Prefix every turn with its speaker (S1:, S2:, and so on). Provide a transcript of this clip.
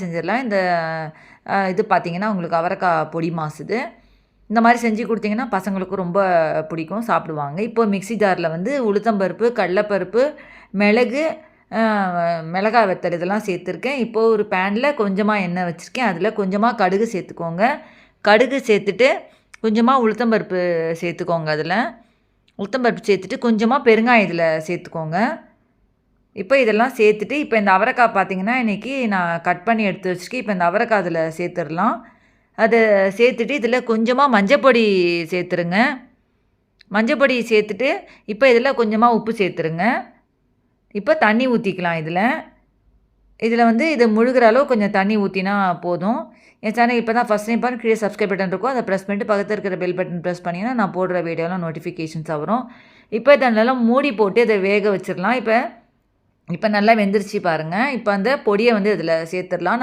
S1: செஞ்சிடலாம். இந்த இது பார்த்திங்கன்னா உங்களுக்கு அவரைக்காய் பொடி மாசுது. இந்த மாதிரி செஞ்சு கொடுத்தீங்கன்னா பசங்களுக்கும் ரொம்ப பிடிக்கும் சாப்பிடுவாங்க. இப்போ மிக்சி ஜாரில் வந்து உளுத்தம்பருப்பு கடலப்பருப்பு மிளகு மிளகாய் வெத்தல் இதெல்லாம் சேர்த்துருக்கேன். இப்போது ஒரு பேனில் கொஞ்சமாக எண்ணெய் வச்சுருக்கேன். அதில் கொஞ்சமாக கடுகு சேர்த்துக்கோங்க. கடுகு சேர்த்துட்டு கொஞ்சமாக உளுத்தம்பருப்பு சேர்த்துக்கோங்க அதில். உளுத்தம்பருப்பு சேர்த்துட்டு கொஞ்சமாக பெருங்காயம் இதில் சேர்த்துக்கோங்க. இப்போ இதெல்லாம் சேர்த்துட்டு இப்போ இந்த அவரைக்காய் பார்த்திங்கன்னா இன்றைக்கி நான் கட் பண்ணி எடுத்து வச்சுட்டு இப்போ இந்த அவரைக்காய் அதில் சேர்த்துடலாம். அதை சேர்த்துட்டு இதில் கொஞ்சமாக மஞ்சப்பொடி சேர்த்துருங்க. மஞ்சப்பொடி சேர்த்துட்டு இப்போ இதில் கொஞ்சமாக உப்பு சேர்த்துருங்க. இப்போ தண்ணி ஊற்றிக்கலாம் இதில். இதில் வந்து இது முழுகிற அளவு கொஞ்சம் தண்ணி ஊற்றினா போதும். என் சேனல் இப்போ தான் ஃபஸ்ட் டைம் பாருங்க கீழே சப்ஸ்கிரைப் பட்டன் இருக்கும். அதை ப்ரெஸ் பண்ணிட்டு பக்கத்தில் இருக்கிற பெல் பட்டன் ப்ரெஸ் பண்ணிங்கன்னா நான் போடுற வீடியோலாம் நோட்டிஃபிகேஷன்ஸ் வரும். இப்போ இதெல்லாம் மூடி போட்டு இதை வேக வச்சிடலாம். இப்போ இப்போ நல்லா வெந்துருச்சு பாருங்கள் இப்போ அந்த பொடியை வந்து இதில் சேர்த்துடலாம். நம்ம